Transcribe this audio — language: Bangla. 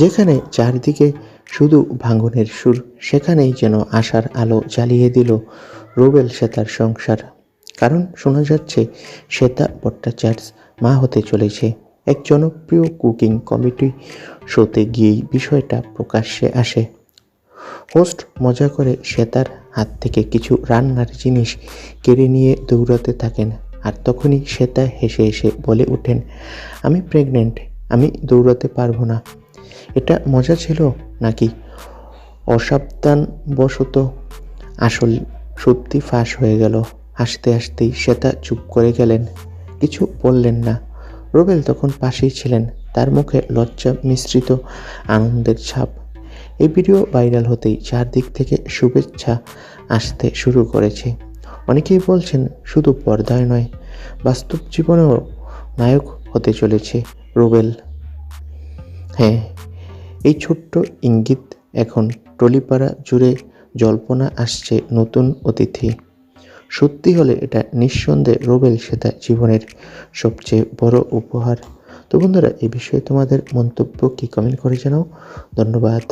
যেখানে চারদিকে শুধু ভাঙনের সুর, সেখানেই যেন আশার আলো জ্বালিয়ে দিল রুবেল শ্বেতার সংসার। কারণ শোনা যাচ্ছে শ্বেতা ভট্টাচার্য মা হতে চলেছে। এক জনপ্রিয় কুকিং কমিটি শোতে গিয়েই বিষয়টা প্রকাশ্যে আসে। হোস্ট মজা করে শ্বেতার হাত থেকে কিছু রান্নার জিনিস কেড়ে নিয়ে দৌড়াতে থাকেন আর তখনই শ্বেতা হেসে হেসে বলে ওঠেন, আমি প্রেগনেন্ট আমি দৌড়াতে পারব না। এটা মজা ছিল নাকি? অসাবধানবশত আসল সত্যি ফাঁস হয়ে গেল। হাসতে হাসতেই শ্বেতা চুপ করে গেলেন। কিছু বললেন না। রুবেল তখন পাশেই ছিলেন। তার মুখে লজ্জা মিশ্রিত আনন্দের ছাপ। এই ভিডিও ভাইরাল হতেই চারদিক থেকে শুভেচ্ছা আসতে শুরু করেছে। অনেকেই বলছেন শুধু পর্দায় নয়, বাস্তব জীবনেও নায়ক হতে চলেছে রুবেল। হ্যাঁ এই ছোট্ট ইঙ্গিত এখন টলিপাড়া জুড়ে জল্পনা আসছে নতুন অতিথি। সত্যি হলে এটা নিঃসন্দেহে রোবেল সেতা জীবনের সবচেয়ে বড় উপহার। তো বন্ধুরা এই বিষয়ে তোমাদের মন্তব্য কি? কমেন্ট করে জানাও। ধন্যবাদ।